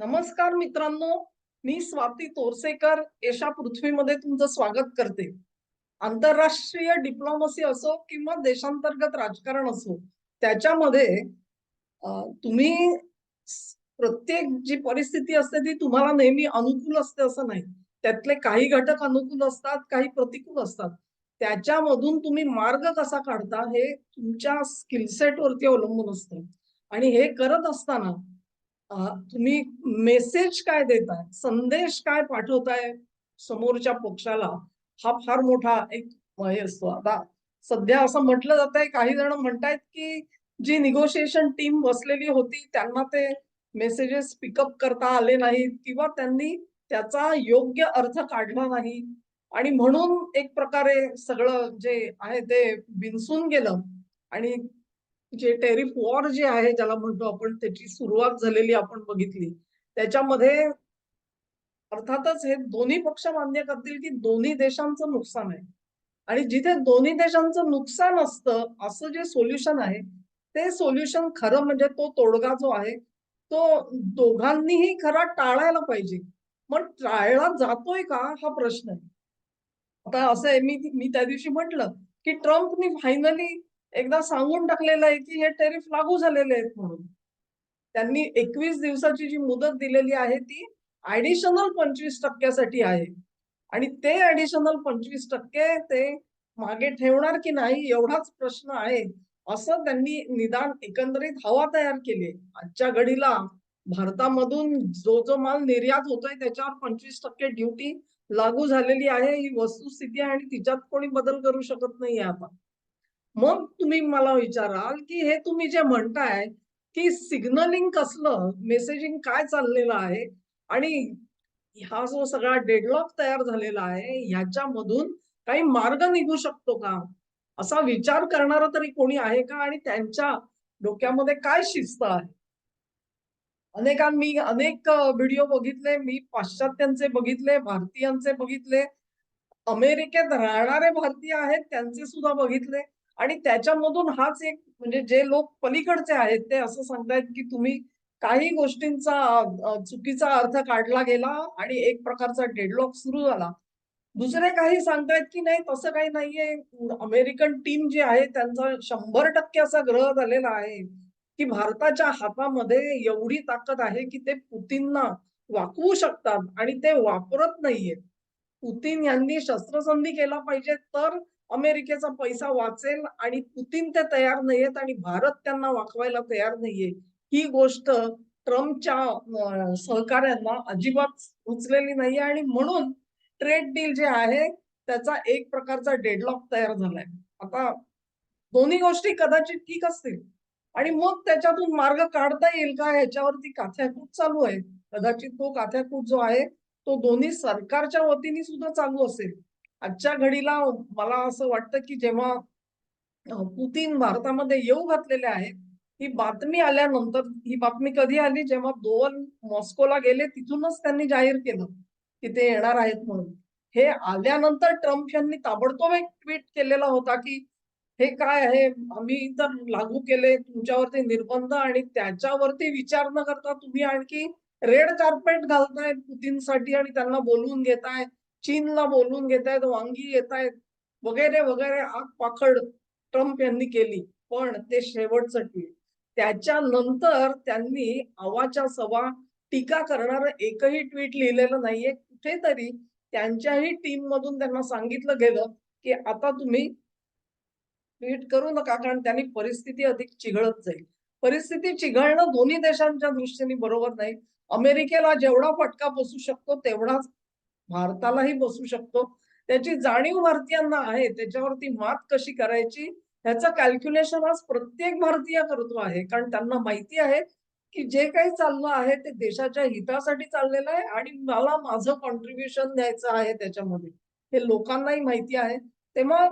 नमस्कार मित्रांनो मी स्वाती तोरसेकर. एशा पृथ्वीमध्ये तुमचं स्वागत करते. आंतरराष्ट्रीय डिप्लोमसी असो किंवा देशांतर्गत राजकारण असो त्याच्यामध्ये तुम्ही प्रत्येक जी परिस्थिती असते ती तुम्हाला नेहमी अनुकूल असते असं नाही. त्यातले काही घटक अनुकूल असतात काही प्रतिकूल असतात. त्याच्यामधून तुम्ही मार्ग कसा काढता हे तुमच्या स्किलसेट वरती अवलंबून असतं. आणि हे करत असताना तुम्ही मेसेज काय देताय? संदेश काय पाठवताय समोरच्या पक्षाला? हा फार मोठा एक हे असतो. आता सध्या असं म्हटलं जात आहे काही जण म्हणतायत की जी निगोशिएशन टीम बसलेली होती त्यांना ते मेसेजेस पिकअप करता आले नाहीत किंवा त्यांनी त्याचा योग्य अर्थ काढला नाही. आणि म्हणून एक प्रकारे सगळं जे आहे ते बिनसून गेलं. आणि जे टेरिफ वॉर जे आहे ज्याला म्हणतो आपण त्याची सुरुवात झालेली आपण बघितली. त्याच्यामध्ये अर्थातच हे दोन्ही पक्ष मान्य करतील की दोन्ही देशांचं नुकसान आहे. आणि जिथे दोन्ही देशांचं नुकसान असतं असं जे सोल्युशन आहे ते सोल्युशन खरं म्हणजे तो तोडगा जो आहे तो दोघांनीही खरा टाळायला पाहिजे. मग टाळला जातोय का हा प्रश्न आहे. आता असं आहे मी मी त्या दिवशी म्हटलं की ट्रम्पनी फायनली एकदा सांगून टाकलेलं आहे की हे टेरिफ लागू झालेले आहेत म्हणून. त्यांनी एकवीस दिवसाची जी मुदत दिलेली आहे ती ऍडिशनल पंचवीस टक्क्यासाठी आहे. आणि ते ऍडिशनल पंचवीस टक्के ते मागे ठेवणार की नाही एवढाच प्रश्न आहे. असं त्यांनी निदान एकंदरीत हवा तयार केली. आजच्या घडीला भारतामधून जो जो माल निर्यात होतोय त्याच्यावर पंचवीस टक्के ड्युटी लागू झालेली आहे. ही वस्तुस्थिती आहे आणि तिच्यात कोणी बदल करू शकत नाहीये आता. मग तुम्ही मला विचाराल की हे तुम्ही जे म्हणताय की सिग्नलिंग कसलं मेसेजिंग काय चाललेलं आहे? आणि हा जो सगळा डेडलॉक तयार झालेला आहे ह्याच्यामधून काही मार्ग निघू शकतो का? असा विचार करणारा तरी कोणी आहे का? आणि त्यांच्या डोक्यामध्ये काय शिस्त आहे? अनेकां मी अनेक व्हिडिओ बघितले मी पाश्चात्यांचे बघितले भारतीयांचे बघितले अमेरिकेत राहणारे भारतीय आहेत त्यांचे सुद्धा बघितले. आणि त्याच्यामधून हाच एक म्हणजे जे लोक पलीकडचे आहेत ते असं सांगतायत की तुम्ही काही गोष्टींचा चुकीचा अर्थ काढला गेला आणि एक प्रकारचा डेडलॉक सुरू झाला. दुसरे काही सांगतायत की नाही तसं काही नाहीये. अमेरिकन टीम जी आहे त्यांचा शंभर टक्के असा ग्रह झालेला आहे की भारताच्या हातामध्ये एवढी ताकद आहे की ते पुतींना वाकवू शकतात आणि ते वापरत नाहीये पुतीन यांनी शस्त्रसंधी केला पाहिजे तर अमेरिकेचा पैसा वाचेल आणि पुतीन ते तयार नाहीयेत आणि भारत त्यांना वाकवायला तयार नाहीये. ही गोष्ट ट्रम्पच्या सहकाऱ्यांना अजिबात उचलेली नाहीये आणि म्हणून ट्रेड डील जे आहे त्याचा एक प्रकारचा डेडलॉक तयार झालाय. आता दोन्ही गोष्टी कदाचित ठीक असतील. आणि मग त्याच्यातून मार्ग काढता येईल का? ह्याच्यावरती काथ्याकूट चालू आहे. कदाचित तो काथ्याकूट जो आहे तो दोन्ही सरकारच्या वतीने सुद्धा चालू असेल. आजच्या घडीला मला असं वाटतं की जेव्हा पुतीन भारतामध्ये येऊ घातलेले आहेत ही बातमी आल्यानंतर ही बातमी कधी आली? जेव्हा दोन मॉस्कोला गेले तिथूनच त्यांनी जाहीर केलं की ते येणार आहेत म्हणून. हे आल्यानंतर ट्रम्प यांनी ताबडतोब एक ट्विट केलेला होता की हे काय आहे? आम्ही तर लागू केले तुमच्यावरती निर्बंध आणि त्याच्यावरती विचार न करता तुम्ही आणखी रेड कार्पेट घालताय पुतीनसाठी आणि त्यांना बोलवून घेताय. चीनला बोलवून घेतायत वांगी येत आहेत वगैरे वगैरे आग पाखड ट्रम्प यांनी केली. पण ते शेवटचं ट्विट त्याच्यानंतर त्यांनी अवाच्या सवा टीका करणारं एकही ट्विट लिहिलेलं नाहीये. कुठेतरी त्यांच्याही टीम मधून त्यांना सांगितलं गेलं की आता तुम्ही ट्विट करू नका कारण त्यांनी परिस्थिती अधिक चिघळत जाईल. परिस्थिती चिघळणं दोन्ही देशांच्या दृष्टीने बरोबर नाही. अमेरिकेला जेवढा फटका बसू शकतो तेवढाच भारतालाही बसू शकतो. त्याची जाणीव भारतीयांना आहे. त्याच्यावरती मात कशी करायची? ह्याचं कॅल्क्युलेशन आज प्रत्येक भारतीय करतो आहे. कारण त्यांना माहिती आहे की जे काही चाललं आहे ते देशाच्या हितासाठी चाललेलं आहे आणि मला माझं कॉन्ट्रीब्युशन द्यायचं आहे त्याच्यामध्ये. हे लोकांनाही माहिती आहे. तेव्हा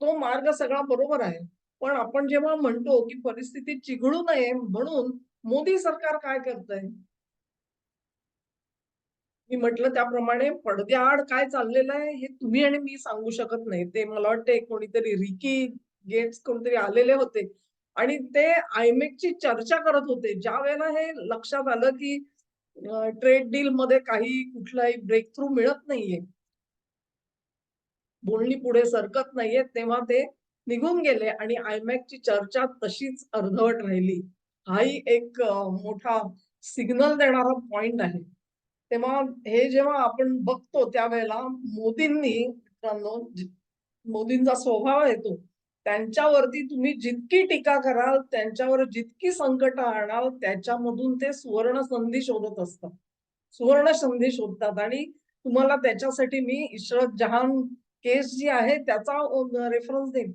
तो मार्ग सगळा बरोबर आहे. पण आपण जेव्हा म्हणतो की परिस्थिती चिघळू नये म्हणून मोदी सरकार काय करतंय? मी म्हटलं त्याप्रमाणे पडद्याआड काय चाललेलं आहे हे तुम्ही आणि मी सांगू शकत नाही. ते मला वाटते कोणीतरी रिकी गेट्स कोणतरी आलेले होते. आणि ते आयमेकची चर्चा करत होते. ज्या वेळेला हे लक्षात आलं की ट्रेड डील मध्ये काही कुठलाही ब्रेक थ्रू मिळत नाहीये. बोलणी पुढे सरकत नाहीये. तेव्हा ते निघून गेले आणि आयमॅकची चर्चा तशीच अर्धवट राहिली. हाही एक मोठा सिग्नल देणारा पॉइंट आहे. तेव्हा हे जेव्हा आपण बघतो त्यावेळेला मोदींनी मित्रांनो मोदींचा स्वभाव आहे तो त्यांच्यावरती तुम्ही जितकी टीका कराल त्यांच्यावर जितकी संकट आणाल त्याच्यामधून ते सुवर्ण संधी शोधत असतात. सुवर्ण संधी शोधतात. आणि तुम्हाला त्याच्यासाठी मी इशरत जहान केस जी आहे त्याचा रेफरन्स देईन.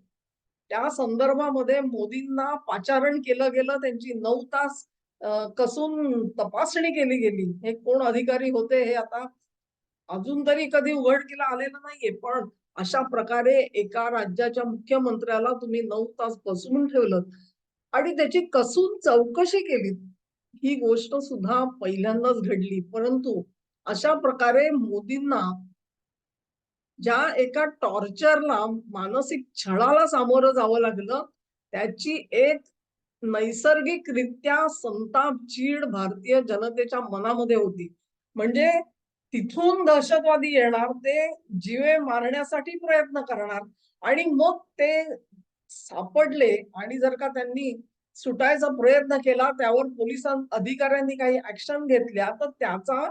त्या संदर्भामध्ये मोदींना पाचारण केलं गेलं त्यांची नऊ तास कसून तपासणी केली गेली? हे कोण अधिकारी होते हे आता अजून तरी कधी उघडकीला आलेलं नाहीये. पण अशा प्रकारे एका राज्याच्या मुख्यमंत्र्याला तुम्ही नऊ तास बसवून ठेवलं आणि त्याची कसून चौकशी केली ही गोष्ट सुद्धा पहिल्यांदाच घडली. परंतु अशा प्रकारे मोदींना ज्या एका टॉर्चरला मानसिक छळाला सामोरं जावं लागलं त्याची एक नैसर्गिकरित्या संताप चीड भारतीय जनतेच्या मनामध्ये होती. म्हणजे तिथून दहशतवादी येणार ते जीवे मारण्यासाठी प्रयत्न करणार आणि मग ते सापडले आणि जर का त्यांनी सुटायचा प्रयत्न केला त्यावर पोलिसां अधिकाऱ्यांनी काही ऍक्शन घेतल्या तर त्याचा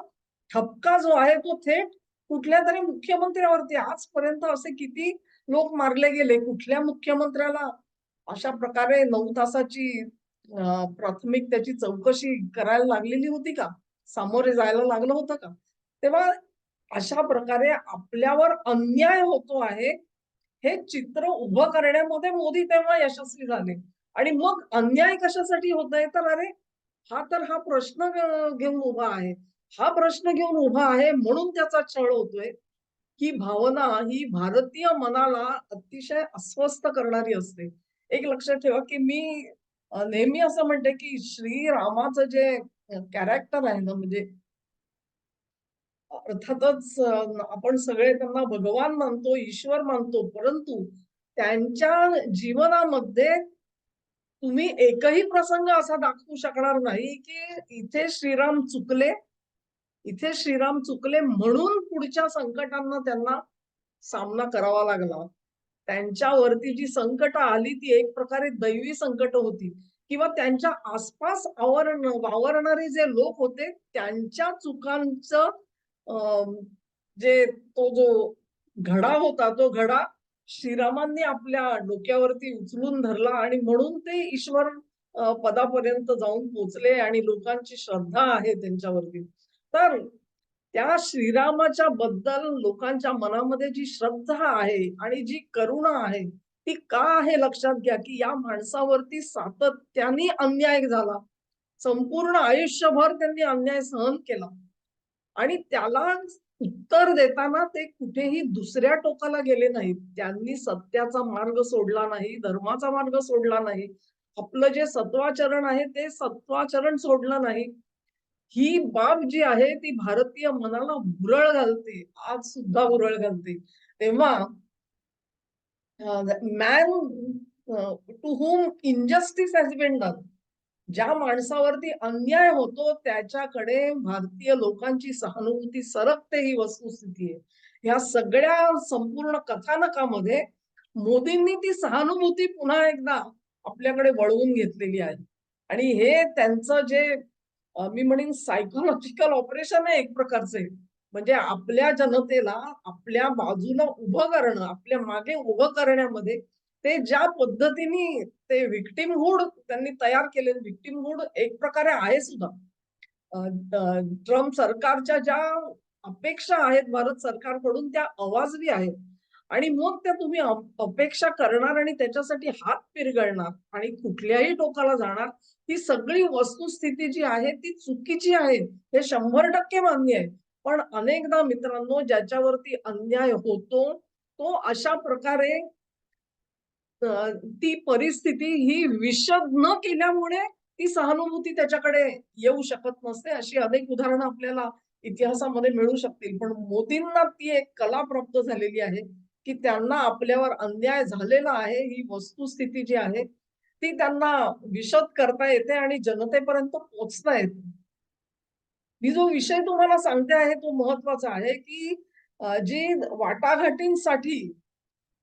ठपका जो आहे तो थेट कुठल्या तरी मुख्यमंत्र्यावरती. आजपर्यंत असे किती लोक मारले गेले कुठल्या मुख्यमंत्र्याला अशा प्रकारे नऊ तासाची प्राथमिक त्याची चौकशी करायला लागलेली होती का? सामोरे जायला लागलं होतं का? तेव्हा अशा प्रकारे आपल्यावर अन्याय होतो आहे हे चित्र उभं करण्यामध्ये मोदी तेव्हा यशस्वी झाले. आणि मग अन्याय कशासाठी होत आहे तर अरे हा तर हा प्रश्न घेऊन उभा आहे. हा प्रश्न घेऊन उभा आहे म्हणून त्याचा छळ होतोय ही भावना ही भारतीय मनाला अतिशय अस्वस्थ करणारी असते. एक लक्षात ठेवा की मी नेहमी असं म्हणते की श्रीरामाचं जे कॅरेक्टर आहे ना म्हणजे अर्थातच आपण सगळे त्यांना भगवान मानतो ईश्वर मानतो परंतु त्यांच्या जीवनामध्ये तुम्ही एकही प्रसंग असा दाखवू शकणार नाही की इथे श्रीराम चुकले इथे श्रीराम चुकले म्हणून पुढच्या संकटांना त्यांना सामना करावा लागला. त्यांच्यावरती जी संकट आली ती एक प्रकारे दैवी संकट होती. किंवा त्यांच्या आसपास आवरण वावरणारे जे लोक होते त्यांच्या चुकांचं जे तो जो घडा होता तो घडा श्रीरामांनी आपल्या डोक्यावरती उचलून धरला आणि म्हणून ते ईश्वर पदापर्यंत जाऊन पोचले आणि लोकांची श्रद्धा आहे त्यांच्यावरती. तर त्या श्रीरामाच्या बद्दल लोकांच्या मनामध्ये जी श्रद्धा आहे आणि जी करुणा आहे ती का आहे लक्षात घ्या की या माणसावरती सातत्याने अन्याय झाला. संपूर्ण आयुष्यभर त्यांनी अन्याय सहन केला. आणि त्याला उत्तर देताना ते कुठेही दुसऱ्या टोकाला गेले नाहीत. त्यांनी सत्याचा मार्ग सोडला नाही धर्माचा मार्ग सोडला नाही. आपलं जे सत्वाचरण आहे ते सत्वाचरण सोडलं नाही. ही बाब जी आहे ती भारतीय मनाला भुरळ घालते. आज सुद्धा भुरळ घालते. तेव्हा man to whom injustice has been done ज्या माणसावरती अन्याय होतो त्याच्याकडे भारतीय लोकांची सहानुभूती सरकते ही वस्तुस्थिती आहे. ह्या सगळ्या संपूर्ण कथानकामध्ये मोदींनी ती सहानुभूती पुन्हा एकदा आपल्याकडे वळवून घेतलेली आहे. आणि हे त्यांचं जे मी म्हणेन सायकोलॉजिकल ऑपरेशन आहे एक प्रकारचे म्हणजे आपल्या जनतेला आपल्या बाजूला उभं करणं आपल्या मागे उभं करण्यामध्ये ते ज्या पद्धतीने ते विक्टिमहुड त्यांनी तयार केले विक्टिमहुड एक प्रकारे आहे सुद्धा. ट्रम्प सरकारच्या ज्या अपेक्षा आहेत भारत सरकारकडून त्या अवाजवी आहेत. आणि मग त्या तुम्ही अपेक्षा करणार आणि त्याच्यासाठी हात पिरगळणार आणि कुठल्याही टोकाला जाणार ही सगळी वस्तुस्थिती जी आहे ती चुकीची आहे हे शंभर टक्के मान्य आहे. पण अनेकदा मित्रांनो ज्याच्यावरती अन्याय होतो तो अशा प्रकारे ती परिस्थिती ही विशद न केल्यामुळे ती सहानुभूती त्याच्याकडे येऊ शकत नसते. अशी अनेक उदाहरणं आपल्याला इतिहासामध्ये मिळू शकतील. पण मोदींना ती एक कला प्राप्त झालेली आहे. की त्यांना आपल्यावर अन्याय झालेला आहे ही वस्तुस्थिती जी आहे ती त्यांना विशद करता येते आणि जनतेपर्यंत पोचता येते. मी जो विषय तुम्हाला सांगते आहे तो महत्त्वाचा आहे की जी वाटाघाटींसाठी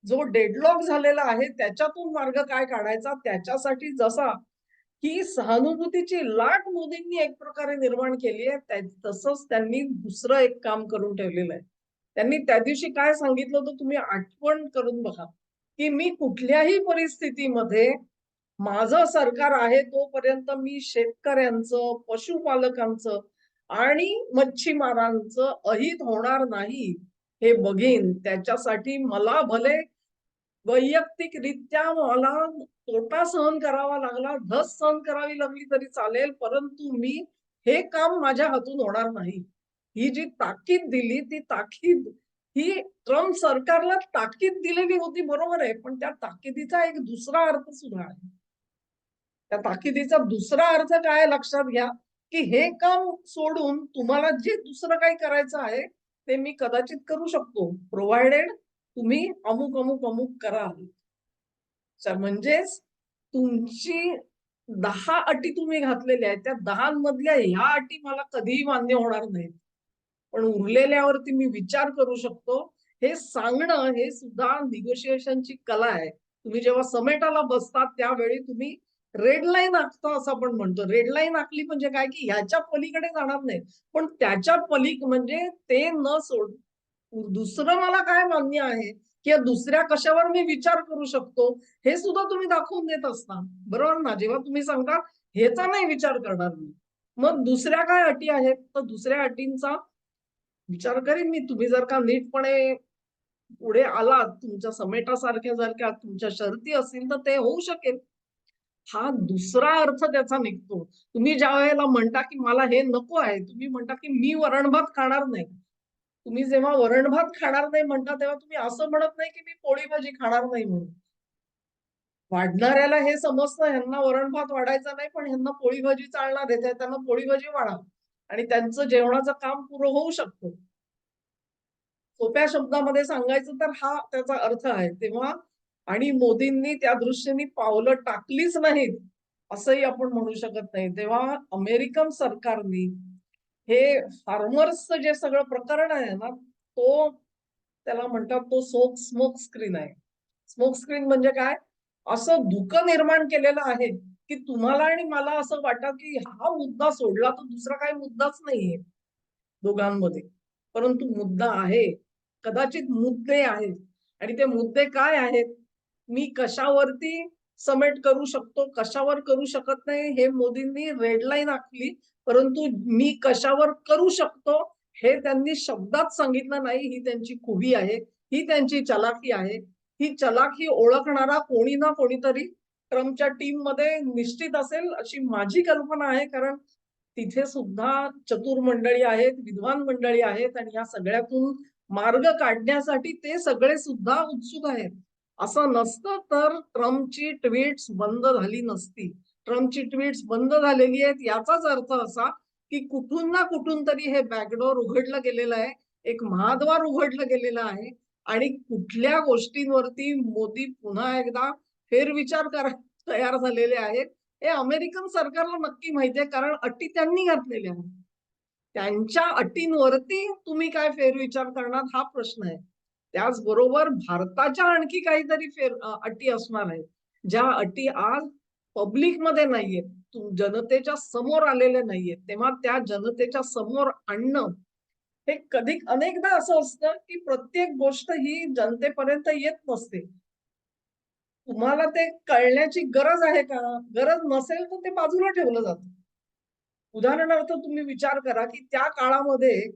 जो डेडलॉक झालेला आहे त्याच्यातून मार्ग काय काढायचा त्याच्यासाठी जसा ही सहानुभूतीची लाट मोदींनी एक प्रकारे निर्माण केली आहे तसंच त्यांनी दुसरं एक काम करून ठेवलेलं आहे. त्यांनी त्या दिवशी काय सांगितलं होतं? तुम्ही आठवण करून बघा की मी कुठल्याही परिस्थितीमध्ये माझं सरकार आहे तोपर्यंत मी शेतकऱ्यांचं पशुपालकांचं आणि मच्छीमारांचं अहित होणार नाही हे बघीन. त्याच्यासाठी मला भले वैयक्तिकरित्या मला तोटा सहन करावा लागला धस सहन करावी लागली तरी चालेल परंतु मी हे काम माझ्या हातून होणार नाही. ही जी ताकीद दिली ती ताकीद ही ट्रम्प सरकारला ताकीद दिलेली होती बरोबर आहे. पण त्या ताकिदीचा एक दुसरा अर्थ सुद्धा आहे. त्या ताकिदीचा दुसरा अर्थ काय लक्षात घ्या की हे काम सोडून तुम्हाला जे दुसरं काही करायचं आहे ते मी कदाचित करू शकतो. प्रोव्हायडेड तुम्ही अमुक अमुक अमुक कराल. तर म्हणजेच तुमची दहा अटी तुम्ही घातलेल्या आहेत. त्या दहा मधल्या ह्या अटी मला कधीही मान्य होणार नाहीत. पण उरलेल्यावरती मी विचार करू शकतो. हे सांगणं हे सुद्धा निगोशिएशनची कला आहे. तुम्ही जेव्हा समेटाला बसतात त्यावेळी तुम्ही रेड लाईन आखता असं आपण म्हणतो. रेड लाईन आखली म्हणजे काय? की ह्याच्या पलीकडे जाणार नाही पण त्याच्या पलीक म्हणजे ते न सोड दुसरं मला काय मान्य आहे? किंवा दुसऱ्या कशावर मी विचार करू शकतो? हे सुद्धा तुम्ही दाखवून देत असता बरोबर ना? जेव्हा तुम्ही सांगता ह्याचा नाही विचार करणार मी. मग दुसऱ्या काय अटी आहेत? तर दुसऱ्या अटींचा विचार करीन मी. तुम्ही जर का नीटपणे पुढे आलात तुमच्या समेटासारख्या जर का तुमच्या शर्ती असतील तर ते होऊ शकेल. हा दुसरा अर्थ त्याचा निघतो. तुम्ही ज्या वेळेला म्हणता की मला हे नको आहे तुम्ही म्हणता की मी वरणभात खाणार नाही. तुम्ही जेव्हा वरणभात खाणार नाही म्हणता तेव्हा तुम्ही असं म्हणत नाही की मी पोळी भाजी खाणार नाही म्हणून. वाढणाऱ्याला हे समजतं ह्यांना वरण भात वाढायचा नाही पण ह्यांना पोळी भाजी चालणार आहे त्यांना पोळी भाजी वाढा आणि त्यांचं जेवणाचं काम पुरं होऊ शकतो. सोप्या शब्दामध्ये सांगायचं तर हा त्याचा अर्थ आहे. तेव्हा आणि मोदींनी त्या दृष्टीने पावलं टाकलीच नाहीत असंही आपण म्हणू शकत नाही. तेव्हा अमेरिकन सरकारने हे फार्मर्सचं जे सगळं प्रकरण आहे ना तो त्याला म्हणतात तो सोक स्मोक स्क्रीन आहे. स्मोक स्क्रीन म्हणजे काय? असं धुकं निर्माण केलेलं आहे. की तुम्हाला आणि मला असं वाटतं की हा मुद्दा सोडला तर दुसरा काही मुद्दाच नाहीये दोघांमध्ये. परंतु मुद्दा आहे. कदाचित मुद्दे आहेत. आणि ते मुद्दे काय आहेत? मी कशावरती समेट करू शकतो? कशावर करू शकत नाही? हे मोदींनी रेडलाईन आखली. परंतु मी कशावर करू शकतो? हे त्यांनी शब्दात सांगितलं नाही. ही त्यांची खुबी आहे. ही त्यांची चलाखी आहे. ही चलाखी ओळखणारा कोणी ना कोणीतरी ट्रम्पच्या टीममध्ये निश्चित असेल अशी माझी कल्पना आहे कारण तिथे सुद्धा चतुर मंडळी आहेत विद्वान मंडळी आहेत आणि या सगळ्यातून मार्ग काढण्यासाठी ते सगळे सुद्धा उत्सुक आहेत. असं नसतं तर ट्रम्पची ट्विट्स बंद झाली नसती. ट्रम्पची ट्विट्स बंद झालेली आहेत याचाच अर्थ असा की कुठून ना कुठून तरी हे बॅकडोर उघडलं गेलेलं आहे एक महाद्वार उघडलं गेलेलं आहे आणि कुठल्या गोष्टींवरती मोदी पुन्हा एकदा फेरविचार करायला तयार झालेले आहेत. हे अमेरिकन सरकारला नक्की माहितीये कारण अटी त्यांनी घातलेल्या आहेत. त्यांच्या अटींवरती तुम्ही काय फेरविचार करणार हा प्रश्न आहे. त्याचबरोबर भारताच्या आणखी काहीतरी फेर अटी असणार आहेत. ज्या अटी आज पब्लिकमध्ये नाहीयेत जनतेच्या समोर आलेल्या नाहीयेत. तेव्हा त्या जनतेच्या समोर आणणं हे कधी अनेकदा असं असतं की प्रत्येक गोष्ट ही जनतेपर्यंत येत नसते. तुम्हाला ते कळण्याची गरज आहे का? गरज नसेल तर ते बाजूला ठेवलं जातं. उदाहरणार्थ तुम्ही विचार करा की त्या काळामध्ये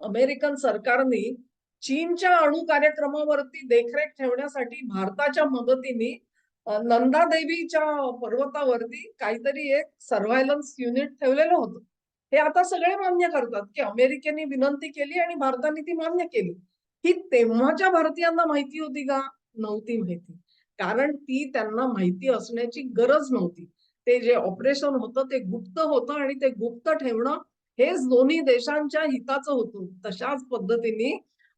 अमेरिकन सरकारने चीनच्या अणु कार्यक्रमावरती देखरेख ठेवण्यासाठी भारताच्या मदतीने नंदा नंदादेवीच्या पर्वतावरती काहीतरी एक सर्व्हायलन्स युनिट ठेवलेलं होतं. हे आता सगळे मान्य करतात की अमेरिकेने विनंती केली आणि भारताने ती मान्य केली. ही तेव्हाच्या भारतीयांना माहिती होती का? नव्हती माहिती. कारण ती त्यांना माहिती असण्याची गरज नव्हती. ते जे ऑपरेशन होतं ते गुप्त होतं आणि ते गुप्त ठेवणं हेच दोन्ही देशांच्या हिताचं होतं. तशाच पद्धतीने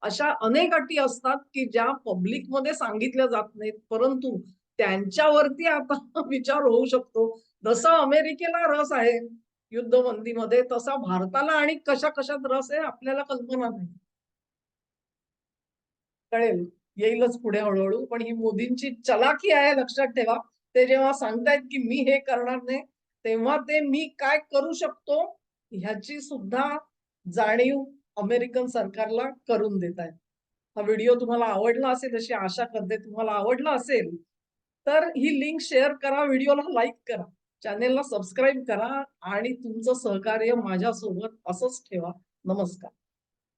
अशा अनेक अटी असतात की ज्या पब्लिकमध्ये सांगितल्या जात नाहीत. परंतु त्यांच्यावरती आता विचार होऊ शकतो. जसं अमेरिकेला रस आहे युद्धबंदीमध्ये तसा भारताला आणि कशा कशात रस आहे आपल्याला कल्पना नाही. कळेल? येईलच पुढे हळूहळू. पण ही मोदींची चलाखी आहे लक्षात ठेवा. ते जेव्हा सांगतायत की मी हे करणार नाही तेव्हा ते मी काय करू शकतो ह्याची सुद्धा जाणीव अमेरिकन सरकारला करून देत आहेत हा व्हिडिओ तुम्हाला आवडला असेल अशी आशा करते तुम्हाला आवडला असेल तर ही लिंक शेअर करा व्हिडिओला लाईक करा चॅनेलला सबस्क्राईब करा आणि तुमचं सहकार्य माझ्यासोबत असंच ठेवा. नमस्कार.